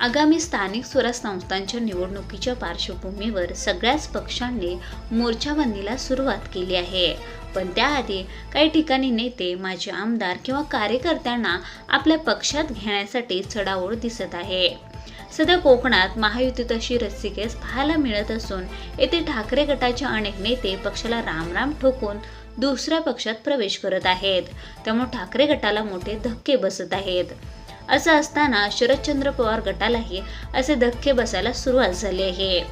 आगामी स्थानिक स्वराज संस्थांच्या निवडणुकीच्या पार्श्वभूमीवर सगळ्याच पक्षांनी मोर्चाबंदीला सुरुवात केली आहे. पण त्याआधी काही ठिकाणी नेते माजी आमदार किंवा कार्यकर्त्यांना आपल्या पक्षात घेण्यासाठी चढाओढ दिसत आहे. सध्या कोकणात महायुतीत अशी रस्सीकेस पाहायला मिळत असून येथे ठाकरे गटाचे अनेक नेते पक्षाला रामराम ठोकून दुसऱ्या पक्षात प्रवेश करत आहेत. त्यामुळे ठाकरे गटाला मोठे धक्के बसत आहेत. असं असताना शरदचंद्र पवार गटालाही असे धक्के बसायला सुरुवात झाली आहे.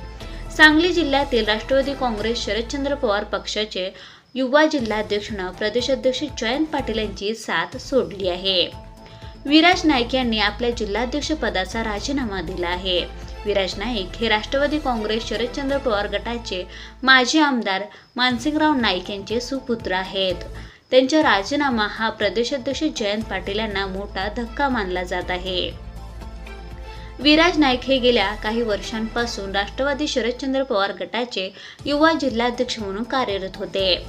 सांगली जिल्ह्यातील राष्ट्रवादी काँग्रेस शरदचंद्र पवार पक्षाचे युवा जिल्हाध्यक्षनं प्रदेशाध्यक्ष जयंत पाटील यांची साथ सोडली आहे. विराज नाईक यांनी आपल्या जिल्हाध्यक्ष पदाचा राजीनामा दिला आहे. विराज नाईक हे राष्ट्रवादी काँग्रेस शरदचंद्र पवार गटाचे माजी आमदार मानसिंगराव नाईक यांचे सुपुत्र आहेत. त्यांचा राजीनामा हा प्रदेशाध्यक्ष जयंत पाटील यांना मोठा धक्का मानला जात आहे. विराज नाईक हे गेल्या काही वर्षांपासून राष्ट्रवादी शरदचंद्र पवार गटाचे युवा जिल्हाध्यक्ष म्हणून कार्यरत होते.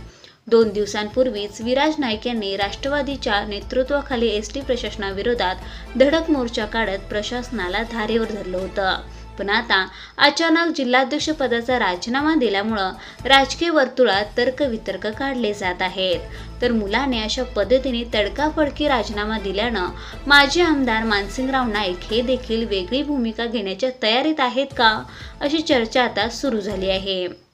दोन दिवसांपूर्वीच विराज नाईक यांनी राष्ट्रवादीच्या नेतृत्वाखाली एस टी प्रशासनाविरोधात धडक मोर्चा काढत प्रशासनाला धारेवर धरलं होतं. पण आता अचानक जिल्हाध्यक्ष पदाचा राजीनामा दिल्यामुळं राजकीय वर्तुळात तर्कवितर्क काढले जात आहेत. तर मुलाने अशा पद्धतीने तडकाफडकी राजीनामा दिल्यानं माजी आमदार मानसिंगराव नाईक हे देखील वेगळी भूमिका घेण्याच्या तयारीत आहेत का? अशी चर्चा आता सुरू झाली आहे.